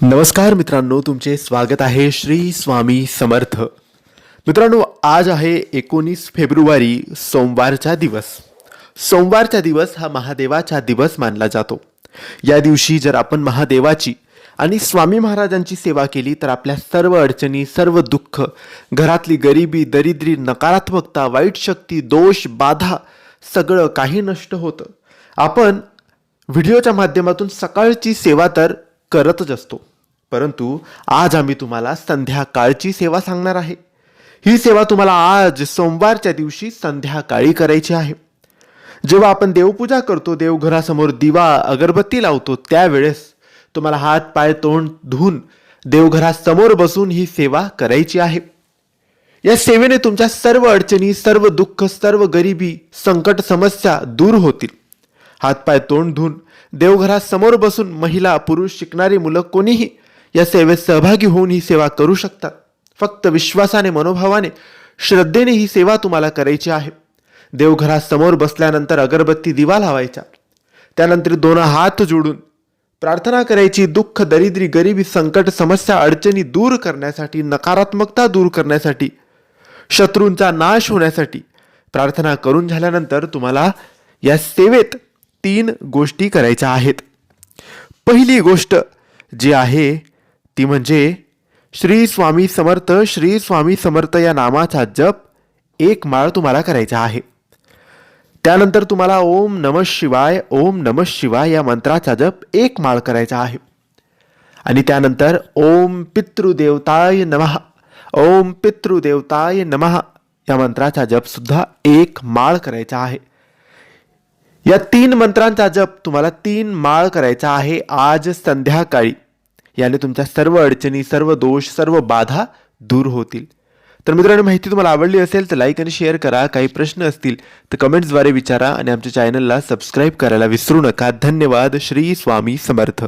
नमस्कार मित्रांनो तुमचे स्वागत आहे श्री स्वामी समर्थ. मित्रांनो आज आहे एकोणीस फेब्रुवारी सोमवारचा दिवस. सोमवारचा दिवस हा महादेवाचा दिवस मानला जातो. या दिवशी जर आपण महादेवाची आणि स्वामी महाराजांची सेवा केली तर आपल्या सर्व अडचणी सर्व दुःख घरातली गरिबी दरिद्री नकारात्मकता वाईट शक्ती दोष बाधा सगळं काही नष्ट होतं. आपण व्हिडिओच्या माध्यमातून सकाळची सेवा तर करतच असतो. परंतु आज आम्ही तुम्हाला संध्याकाळची सेवा सांगणार आहे. ही सेवा तुम्हाला आज सोमवारच्या दिवशी संध्याकाळी करायची आहे. जेव्हा आपण देवपूजा करतो देवघरासमोर दिवा अगरबत्ती लावतो त्यावेळेस तुम्हाला हात पाय तोंड धुवून देवघरासमोर बसून ही सेवा करायची आहे. या सेवेने तुमच्या सर्व अडचणी सर्व दुःख सर्व गरिबी संकट समस्या दूर होतील. हातपाय तोंड धुवून देवघरासमोर बसून महिला पुरुष शिकणारी मुलं कोणीही या सेवेत सहभागी होऊन ही सेवा करू शकतात. फक्त विश्वासाने मनोभावाने श्रद्धेने ही सेवा तुम्हाला करायची आहे. देवघरासमोर बसल्यानंतर अगरबत्ती दिवा लावायचा. त्यानंतर दोन हात जोडून प्रार्थना करायची. दुःख दरिद्री गरिबी संकट समस्या अडचणी दूर करण्यासाठी नकारात्मकता दूर करण्यासाठी शत्रूंचा नाश होण्यासाठी प्रार्थना करून झाल्यानंतर तुम्हाला या सेवेत तीन गोष्टी करायच्या आहेत. पहिली गोष्ट जी आहे ती म्हणजे श्री स्वामी समर्थ श्री स्वामी समर्थ या नामाचा जप एक माळ तुम्हाला करायचा आहे. त्यानंतर तुम्हाला ओम नम शिवाय ओम नम शिवाय या मंत्राचा जप एक माळ करायचा आहे. आणि त्यानंतर ओम पितृदेवताय नमः ओम पितृदेवताय नमः या मंत्राचा जपसुद्धा एक माळ करायचा आहे. या तीन मंत्रांचा जप तुम्हाला तीन माळ करायचा आहे आज संध्याकाळी. याने तुमच्या सर्व अडचणी सर्व दोष सर्व बाधा दूर होतील. तर मित्रांनो माहिती तुम्हाला आवडली असेल तर लाईक आणि शेअर करा. काही प्रश्न असतील तर कमेंट्सद्वारे विचारा आणि आमच्या चॅनलला सबस्क्राईब करायला विसरू नका. धन्यवाद. श्री स्वामी समर्थ.